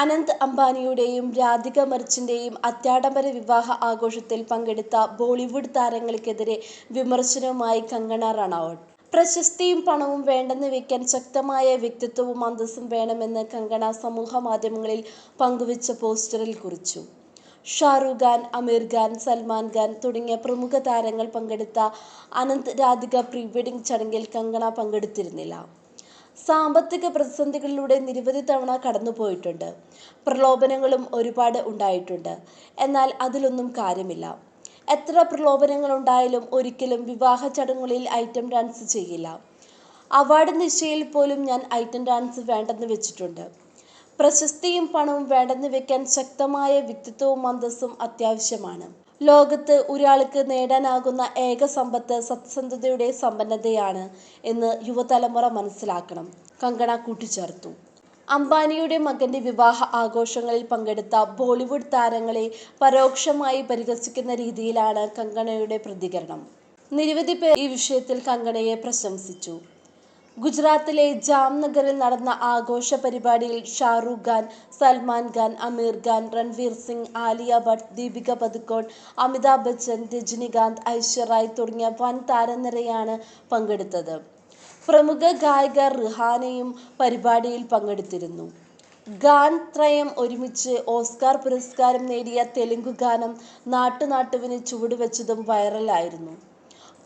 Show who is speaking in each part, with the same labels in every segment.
Speaker 1: അനന്ത് അംബാനിയുടെയും രാധിക മർച്ചിന്റെയും അത്യാഡംബര വിവാഹ ആഘോഷത്തിൽ പങ്കെടുത്ത ബോളിവുഡ് താരങ്ങൾക്കെതിരെ വിമർശനവുമായി കങ്കണ റണൌട്ട്. പ്രശസ്തിയും പണവും വേണ്ടെന്ന് വെക്കാൻ ശക്തമായ വ്യക്തിത്വവും അന്തസ്സും വേണമെന്ന് കങ്കണ സമൂഹ മാധ്യമങ്ങളിൽ പങ്കുവച്ച പോസ്റ്ററിൽ കുറിച്ചു. ഷാറുഖ് ഖാൻ അമീർ ഖാൻ സൽമാൻ ഖാൻ തുടങ്ങിയ പ്രമുഖ താരങ്ങൾ പങ്കെടുത്ത അനന്ത് രാധിക പ്രീ വെഡിംഗ് ചടങ്ങിൽ കങ്കണ പങ്കെടുത്തിരുന്നില്ല. സാമ്പത്തിക പ്രതിസന്ധികളിലൂടെ നിരവധി തവണ കടന്നുപോയിട്ടുണ്ട് പ്രലോഭനങ്ങളും ഒരുപാട് ഉണ്ടായിട്ടുണ്ട്. എന്നാൽ അതിലൊന്നും കാര്യമില്ല. എത്ര പ്രലോഭനങ്ങൾ ഉണ്ടായാലും ഒരിക്കലും വിവാഹ ചടങ്ങുകളിൽ ഐറ്റം ഡാൻസ് ചെയ്യില്ല. അവാർഡ് നിശ്ചയിൽ പോലും ഞാൻ ഐറ്റം ഡാൻസ് വേണ്ടെന്ന് വെച്ചിട്ടുണ്ട്. പ്രശസ്തിയും പണവും വേണ്ടെന്ന് വെക്കാൻ ശക്തമായ വ്യക്തിത്വവും അന്തസ്സും അത്യാവശ്യമാണ്. ലോകത്ത് ഒരാൾക്ക് നേടാനാകുന്ന ഏക സമ്പത്ത് സത്യസന്ധതയുടെ സമ്പന്നതയാണ് എന്ന് യുവതലമുറ മനസ്സിലാക്കണം. കങ്കണ കൂട്ടിച്ചേർത്തു. അംബാനിയുടെ മകന്റെ വിവാഹ ആഘോഷങ്ങളിൽ പങ്കെടുത്ത ബോളിവുഡ് താരങ്ങളെ പരോക്ഷമായി പരിഹസിക്കുന്ന രീതിയിലാണ് കങ്കണയുടെ പ്രതികരണം. നിരവധി പേർ ഈ വിഷയത്തിൽ കങ്കണയെ പ്രശംസിച്ചു. ഗുജറാത്തിലെ ജാംനഗറിൽ നടന്ന ആഘോഷ പരിപാടിയിൽ ഷാറൂഖ് ഖാൻ സൽമാൻ ഖാൻ അമീർ ഖാൻ രൺവീർ സിംഗ് ആലിയ ഭട്ട് ദീപിക പദുക്കോൺ അമിതാഭ് ബച്ചൻ രജനികാന്ത് ഐശ്വര്യ തുടങ്ങിയ വൻ താരനിരയാണ് പങ്കെടുത്തത്. പ്രമുഖ ഗായിക റിഹാനയും പരിപാടിയിൽ പങ്കെടുത്തിരുന്നു. ഗാൻ ത്രയം ഒരുമിച്ച് ഓസ്കാർ പുരസ്കാരം നേടിയ തെലുങ്ക് ഗാനം നാട്ടുനാട്ടുവിന് ചുവടുവെച്ചതും വൈറലായിരുന്നു.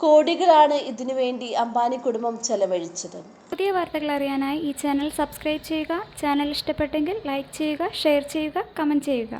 Speaker 1: കോടികളാണ് ഇതിനു വേണ്ടി അംബാനി കുടുംബം ചെലവഴിച്ചത്.
Speaker 2: പുതിയ വാർത്തകൾ അറിയാനായി ഈ ചാനൽ സബ്സ്ക്രൈബ് ചെയ്യുക ചാനൽ ഇഷ്ടപ്പെട്ടെങ്കിൽ ലൈക്ക് ചെയ്യുക ഷെയർ ചെയ്യുക കമന്റ് ചെയ്യുക.